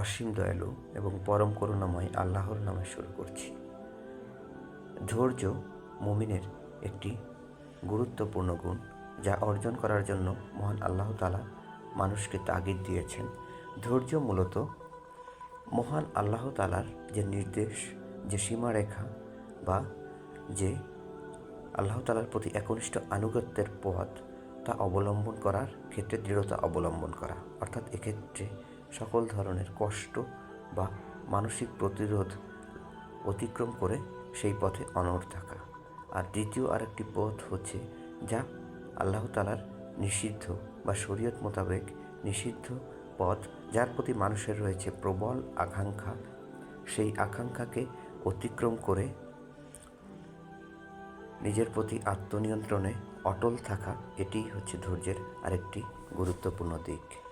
অসীম দয়ালু এবং পরম করুণাময় আল্লাহর নামে শুরু করছি। ধৈর্য মুমিনের একটি গুরুত্বপূর্ণ গুণ, যা অর্জন করার জন্য মহান আল্লাহ তালা মানুষকে তাগিদ দিয়েছেন। ধৈর্য মূলত মহান আল্লাহ তালার যে নির্দেশ, যে সীমারেখা বা যে আল্লাহ তালার প্রতি একনিষ্ঠ আনুগত্যের পথ, তা অবলম্বন করার ক্ষেত্রে দৃঢ়তা অবলম্বন করা। অর্থাৎ এক্ষেত্রে সকল ধরনের কষ্ট বা মানসিক প্রতিরোধ অতিক্রম করে সেই পথে অনড় থাকা। আর দ্বিতীয় আরেকটি পথ হচ্ছে যা আল্লাহ তালার নিষিদ্ধ বা শরীয়ত মোতাবেক নিষিদ্ধ পথ, যার প্রতি মানুষের রয়েছে প্রবল আকাঙ্ক্ষা। সেই আকাঙ্ক্ষাকে অতিক্রম করে নিজের প্রতি আত্মনিয়ন্ত্রণে অটল থাকা, এটিই হচ্ছে ধৈর্যের আরেকটি গুরুত্বপূর্ণ দিক।